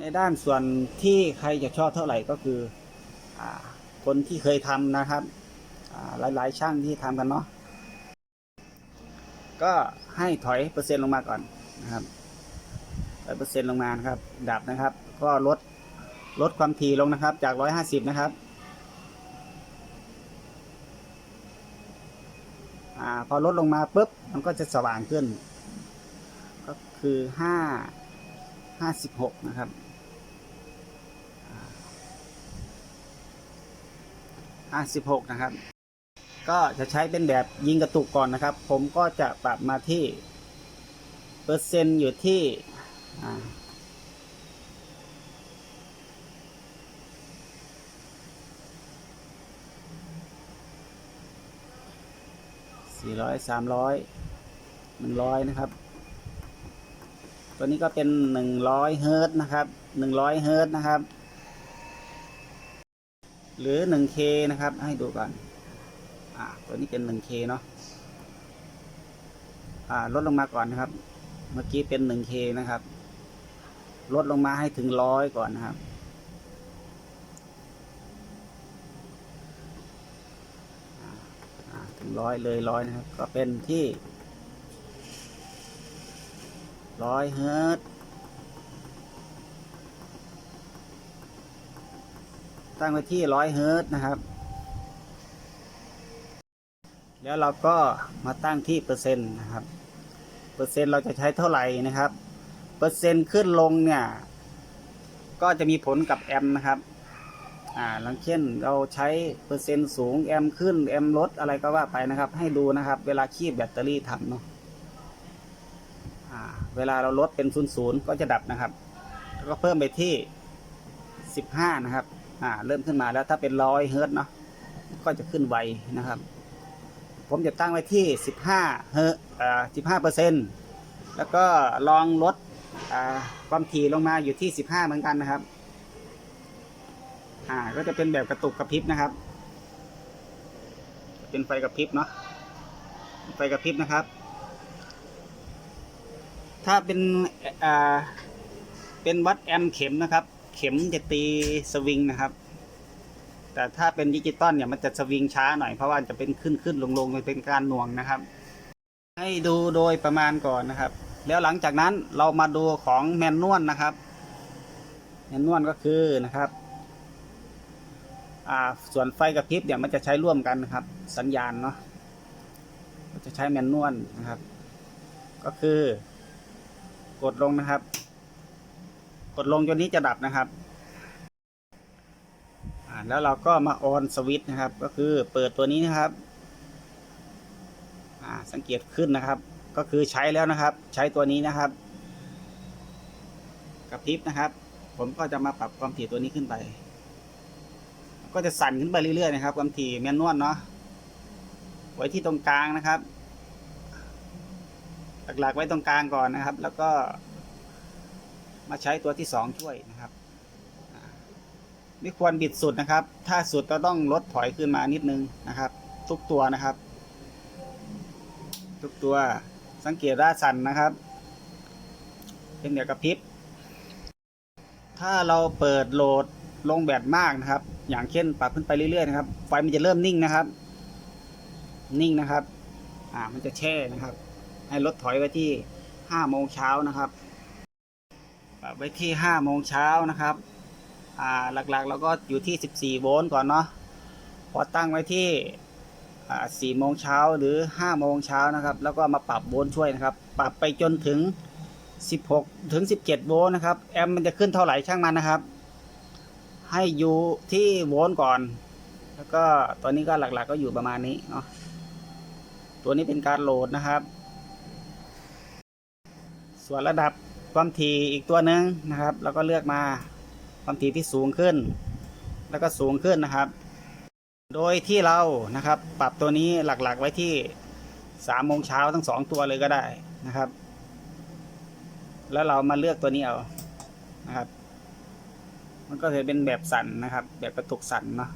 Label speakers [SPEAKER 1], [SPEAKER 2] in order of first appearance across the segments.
[SPEAKER 1] ในด้านส่วนที่ใครจะชอบเท่าไหร่ก็คืออคนที่เคยทำนะครับหลายๆช่างที่ทำกันเนาะก็ให้ถอยเปอร์เซ็นต์ลงมาก่อนนะครับถอยเปอร์เซ็นต์ลงมาครับ ดับนะครับ ก็ลดลดความถี่ลงนะครับ จาก150นะครับอพอลดลงมาปุ๊บมันก็จะสว่างขึ้น ก็คือ5 56นะครับห้าสิบ หกนะครับ ก็จะใช้เป็นแบบยิงกระตุกก่อนนะครับ ผมก็จะปรับมาที่ เปอร์เซ็นต์อยู่ที่สี่ร้อยสามร้อยหนึ่งร้อยนะครับตัวนี้ก็เป็นหนึ่งร้อยเฮิร์ตนะครับหนึ่งร้อยเฮิร์ตนะครับ หรือหนึ่งเคนะครับ ให้ดูก่อน อ่า ตัวนี้เป็นหนึ่งเนาะ อ่า ลดลงมาก่อนนะครับ เมื่อกี้เป็นหนึ่งเคนะครับ ลดลงมาให้ถึงร้อยก่อนนะครับ ถึงร้อยเลยร้อยนะครับ ก็เป็นที่ร้อยเฮิร์ต ตั้งไว้ที่ร้อยเฮิร์ตนะครับ แล้วเราก็มาตั้งที่เปอร์เซ็นต์นะครับ เปอร์เซ็นต์เราจะใช้เท่าไหร่นะครับ เปอร์เซ็นต์ขึ้นลงเนี่ย ก็จะมีผลกับแอมนะครับ อ่าหลังเช่นเราใช้เปอร์เซ็นต์สูงแอมขึ้นแอมลดอะไรก็ว่าไปนะครับ ให้ดูนะครับ เวลาคีบแบตเตอรี่ทำเนาะเวลาเราลดเป็นศูนย์ศูนย์ก็จะดับนะครับแล้วก็เพิ่มไปที่สิบห้านะครับ อ่าเริ่มขึ้นมาแล้วถ้าเป็นร้อยเฮิร์ตเนาะก็จะขึ้นไวนะครับ ผมจะตั้งไว้ที่สิบห้าเฮิร์ตอ่าสิบห้าเปอร์เซ็นต์แล้วก็ลองลดอ่าความถี่ลงมาอยู่ที่สิบห้าเหมือนกันนะครับอ่าก็จะเป็นแบบกระตุกกระพริบนะครับ เป็นไฟกระพริบเนาะไฟกระพริบนะครับ ถ้าเป็นอ่าเป็นวัดแอมเข็มนะครับ เข็มจะตีสวิงนะครับ แต่ถ้าเป็นดิจิตอลเนี่ยมันจะสวิงช้าหน่อยเพราะว่าจะเป็นขึ้นขึ้นลงลงเป็นการหน่วงนะครับ ให้ดูโดยประมาณก่อนนะครับ แล้วหลังจากนั้นเรามาดูของแมนนวลนะครับ แมนนวลก็คือนะครับอ่าส่วนไฟกระพริบเนี่ยมันจะใช้ร่วมกันนะครับ สัญญาณเนาะจะใช้แมนนวลนะครับ ก็คือกดลงนะครับ ดลงจนนี้จะดับนะครับแล้วเราก็มาออนสวิตนะครับ ก็คือเปิดตัวนี้นะครับสังเกตขึ้นนะครับ ก็คือใช้แล้วนะครับ ใช้ตัวนี้นะครับกระพริบนะครับ ผมก็จะมาปรับความถี่ตัวนี้ขึ้นไป ก็จะสั่นขึ้นไปเรื่อยๆนะครับ ความถี่แมนนวลเนาะไว้ที่ตรงกลางนะครับ หลักๆไว้ตรงกลางก่อนนะครับ แล้วก็ มาใช้ตัวที่สองช่วยนะครับ ไม่ควรบิดสุดนะครับ ถ้าสุดก็ต้องลดถอยขึ้นมานิดนึงนะครับ ทุกตัวนะครับ ทุกตัวสังเกตว่าสันนะครับ เป็นแบบกระพริบ ถ้าเราเปิดโหลดลงแบตมากนะครับ อย่างเช่นปรับขึ้นไปเรื่อยๆนะครับ ไฟมันจะเริ่มนิ่งนะครับ นิ่งนะครับ อ่า มันจะแช่นะครับ ให้ลดถอยไว้ที่ห้าโมงเช้านะครับ ปรับไว้ที่ห้าโมงเช้านะครับอ่าหลักๆเราก็อยู่ที่สิบสี่โวลต์ก่อนเนาะพอตั้งไว้ที่อ่าสี่โมงเช้าหรือห้าโมงเช้านะครับ แล้วก็มาปรับโวลต์ช่วยนะครับ ปรับไปจนถึงสิบหกถึงสิบเจ็ดโวลต์นะครับ แอมป์มันจะขึ้นเท่าไหร่ช่างมันนะครับ ให้อยู่ที่โวลต์ก่อน แล้วก็ตอนนี้ก็หลักๆก็อยู่ประมาณนี้เนาะตัวนี้เป็นการโหลดนะครับ ส่วนระดับ ความถี่อีกตัวหนึ่งนะครับ แล้วก็เลือกมาความถี่ที่สูงขึ้น แล้วก็สูงขึ้นนะครับ โดยที่เรานะครับ ปรับตัวนี้หลักๆไว้ที่สามโมงเช้าทั้งสองตัวเลยก็ได้นะครับ แล้วเรามาเลือกตัวนี้เอานะครับ มันก็จะเป็นแบบสั่นนะครับ แบบกระตุกสั่นเนาะ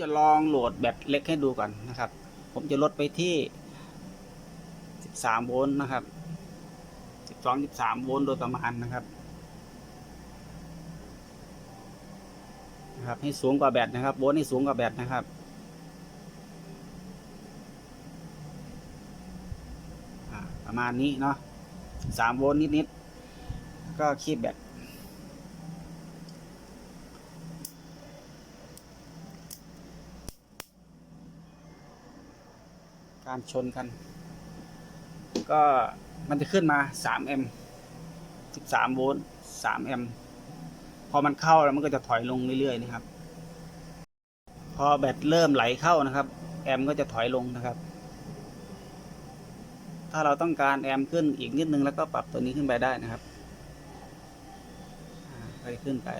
[SPEAKER 1] จะลองโหลดแบตเล็กให้ดูก่อนนะครับ ผมจะลดไปที่ 13 โวลต์นะครับสองสิบสามโวลต์โดยประมาณนะครับนะครับ ให้สูงกว่าแบตนะครับ โวลต์ให้สูงกว่าแบตนะครับประมาณนี้เนาะสามโวลต์นิดๆก็คีบแบตการชนกัน ก็มันจะขึ้นมา3แอมป์13โวลต์3แอมป์พอมันเข้าแล้วมันก็จะถอยลงเรื่อยๆนะครับ พอแบตเริ่มไหลเข้านะครับ แอมป์ก็จะถอยลงนะครับ ถ้าเราต้องการแอมป์ขึ้นอีกนิดนึงแล้วก็ปรับตัวนี้ขึ้นไปได้นะครับอ่าก็จะขึ้นไป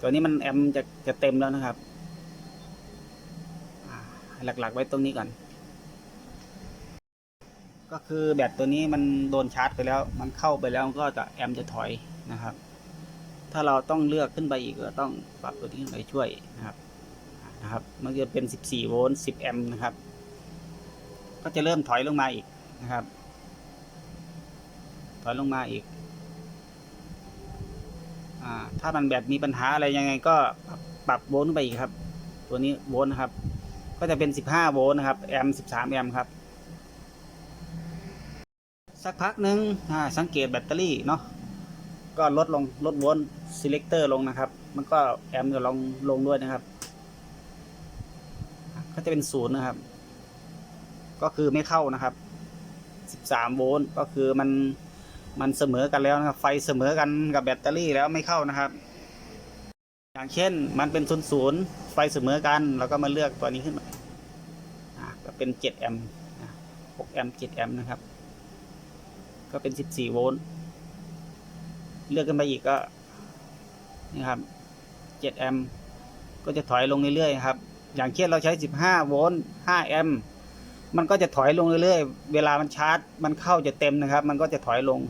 [SPEAKER 1] ตัวนี้มันแอมป์จะจะเต็มแล้วนะครับหลักๆไว้ตรงนี้ก่อน ก็คือแบตตัวนี้มันโดนชาร์จไปแล้ว มันเข้าไปแล้วก็จะแอมจะถอยนะครับ ถ้าเราต้องเลือกขึ้นไปอีกก็ต้องปรับตัวนี้ไปช่วยนะครับนะครับ มันจะเป็น 14 โวลต์ 10 แอมป์นะครับ ก็จะเริ่มถอยลงมาอีกนะครับ ถอยลงมาอีกอถ้ามันแบตมีปัญหาอะไรยังไงก็ปรับปรับโวลต์ไปอีกครับ ตัวนี้โวลต์นะครับ ก็จะเป็น 15 โวลต์นะครับ แอมป์ 13 แอมป์ครับ สักพักหนึ่งสังเกตแบตเตอรี่เนาะก็ลดลงลดโวลต์ selector ลงนะครับ มันก็แอมจะลงลงด้วยนะครับ ก็จะเป็นศูนย์นะครับ ก็คือไม่เข้านะครับ13โวลต์ก็คือมันมันเสมอกันแล้วนะครับ ไฟเสมอกันกับแบตเตอรี่แล้วไม่เข้านะครับ อย่างเช่นมันเป็นศูนย์ศูนย์ไฟเสมอกันเราก็มาเลือกตัวนี้ขึ้นมาอ่าก็เป็น7แอมป์6แอมป์7แอมป์นะครับ ก็เป็น 14 โวลต์เลือกกันไปอีกก็นี่ครับ 7 แอมป์ก็จะถอยลงเรื่อยๆครับ อย่างเช่นเราใช้ 15 โวลต์ 5 แอมป์มันก็จะถอยลงเรื่อยๆ เวลามันชาร์จ มันเข้าจะเต็มนะครับ มันก็จะถอยลง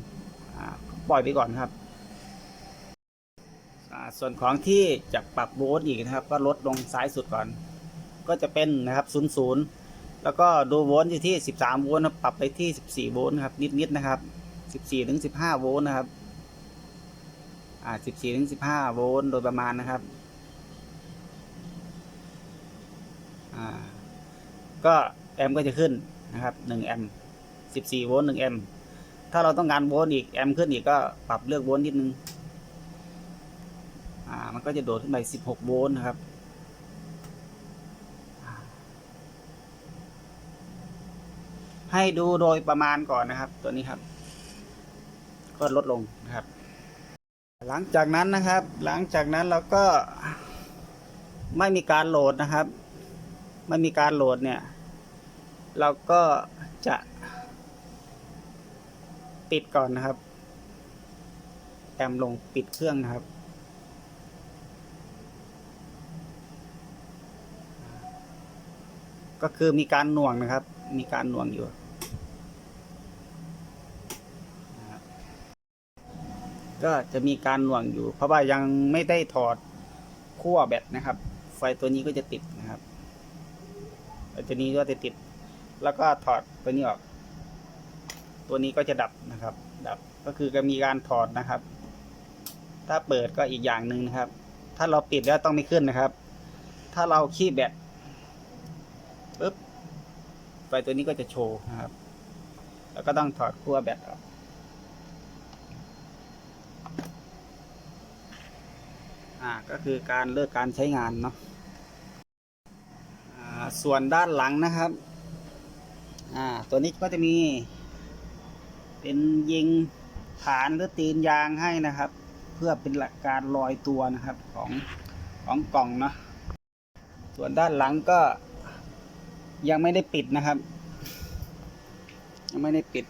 [SPEAKER 1] ปล่อยไปก่อนครับ ส่วนของที่จะปรับโวลต์อีกนะครับ ก็ลดลงซ้ายสุดก่อน ก็จะเป็นนะครับ 00 แล้วก็ดูโวลต์อยู่ที่ 13 โวลต์นะปรับไปที่ 14 โวลต์ครับ นิดๆนะครับ 14ถึง15 โวลต์นะครับ อ่า 14ถึง15 โวลต์โดยประมาณนะครับ อ่า ก็แอมป์ก็จะขึ้นนะครับ1แอมป์14 โวลต์1แอมป์ถ้าเราต้องการโวลต์อีกแอมป์ขึ้นอีกก็ปรับเลือกโวลต์นิดนึง อ่า มันก็จะโดดขึ้นไป 16 โวลต์นะครับ ให้ดูโดยประมาณก่อนนะครับ ตัวนี้ครับ ก็ลดลงนะครับ หลังจากนั้นนะครับ หลังจากนั้นเราก็ไม่มีการโหลดนะครับ ไม่มีการโหลดเนี่ย เราก็จะ ปิดก่อนนะครับ แอมลงปิดเครื่องนะครับก็คือมีการหน่วงนะครับ มีการหน่วงอยู่ก็จะมีการหน่วงอยู่ เพราะว่ายังไม่ได้ถอดขั้วแบตนะครับ ไฟตัวนี้ก็จะติดนะครับไฟตัวนี้ก็จะติด แล้วก็ถอดตัวนี้ออก ตัวนี้ก็จะดับนะครับ ดับก็คือจะมีการถอดนะครับ ถ้าเปิดก็อีกอย่างหนึ่งนะครับ ถ้าเราปิดแล้วต้องไม่ขึ้นนะครับ ถ้าเราคีบแบตปึ๊บ ไฟตัวนี้ก็จะโชว์นะครับ แล้วก็ต้องถอดขั้วแบตออกอ่าก็คือการเลิกการใช้งานเนาะอ่าส่วนด้านหลังนะครับอ่าตัวนี้ก็จะมี เป็นยิงฐานหรือตีนยางให้นะครับ เพื่อเป็นหลักการลอยตัวนะครับของของกล่องเนาะส่วนด้านหลังก็ ยังไม่ได้ปิดนะครับ ยังไม่ได้ปิด